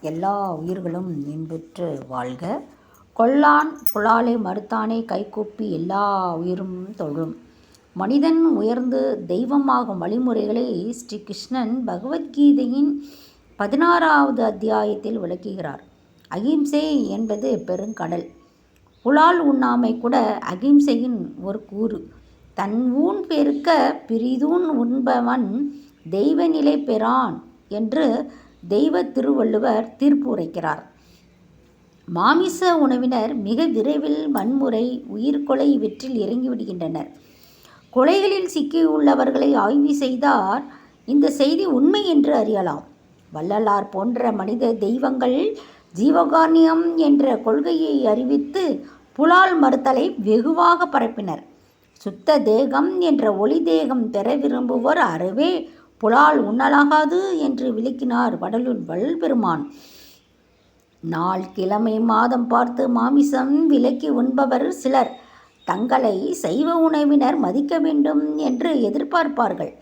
எல்லா உயிர்களும் இன்புற்று வாழ்க. கொல்லான் புலாலை மறுத்தானே கைகூப்பி எல்லா உயிரும் தொழும். மனிதன் உயர்ந்து தெய்வமாகும் வழிமுறைகளை ஸ்ரீ கிருஷ்ணன் பகவத்கீதையின் பதினாறாவது அத்தியாயத்தில் விளக்குகிறார். அகிம்சை என்பது பெருங்கடல். புலால் உண்ணாமை கூட அகிம்சையின் ஒரு கூறு. தன் ஊன் பெருக்க பிரிதூன் உண்பவன் தெய்வ நிலை பெறான் என்று தெய்வ திருவள்ளுவர் தீர்ப்பு உரைக்கிறார். மாமிச உணவினர் மிக விரைவில் வன்முறை உயிர்கொலை இவற்றில் இறங்கிவிடுகின்றனர் கொலைகளில் சிக்கியுள்ளவர்களை ஆய்வு செய்தார். இந்த செய்தி உண்மை என்று அறியலாம். வள்ளலார் போன்ற மனித தெய்வங்கள் ஜீவகார்ணியம் என்ற கொள்கையை அறிவித்து புலால் மறுத்தலை வெகுவாக பரப்பினர். சுத்த தேகம் என்ற ஒளி தேகம் பெற விரும்புவோர் அறவே புலால் உண்ணலாகாது என்று விளக்கினார் வடலூர் வல்பெருமான் நாள் கிழமை மாதம் பார்த்து மாமிசம் விலக்கி உண்பவர் சிலர் தங்களை சைவ உணவினர் மதிக்க வேண்டும் என்று எதிர்பார்ப்பார்கள்.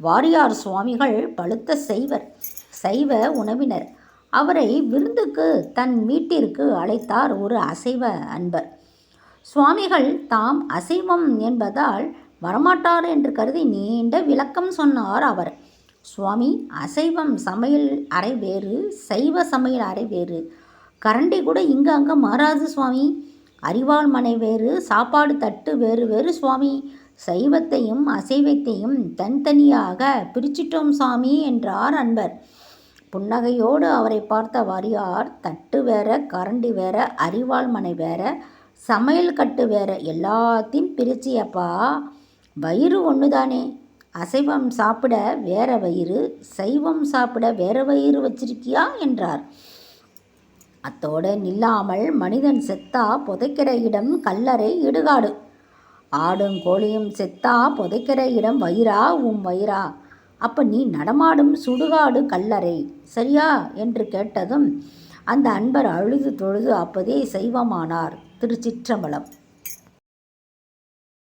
வாரியார் சுவாமிகள் பழுத்த சைவர் சைவ உணவினர். அவரை விருந்துக்கு தன் வீட்டிற்கு அழைத்தார் ஒரு அசைவ அன்பர். சுவாமிகள் தாம் அசைவம் என்பதால் வரமாட்டார் என்று கருதி நீண்ட விளக்கம் சொன்னார் அவர். சுவாமி அசைவம் சமையல் அறை வேறு சைவ சமையல் அறை வேறு. கரண்டி கூட இங்கே அங்கே மாறாது சுவாமி. அறிவாள் மனை வேறு சாப்பாடு தட்டு வேறு வேறு சுவாமி. சைவத்தையும் அசைவத்தையும் தனித்தனியாக பிரிச்சிட்டோம் சுவாமி என்றார் அன்பர். புன்னகையோடு அவரை பார்த்த வாரியார் தட்டு வேற கரண்டி வேற அறிவாள் மனை வேற சமையல் கட்டு வேற எல்லாத்தையும் பிரிச்சியப்பா வயிறு ஒன்று தானே அசைவம் சாப்பிட வேற வயிறு சைவம் சாப்பிட வேற வயிறு வச்சிருக்கியா? என்றார். அத்தோடு நில்லாமல் மனிதன் செத்தா புதைக்கிற இடம் கல்லறை இடுகாடு. ஆடும் கோழியும் செத்தா புதைக்கிற இடம் வயிறா? உம் வயிறா. அப்போ நீ நடமாடும் சுடுகாடு கல்லறை சரியா? என்று கேட்டதும் அந்த அன்பர் அழுது தொழுது அப்போதே சைவமானார் திருச்சிற்றம்பலம்.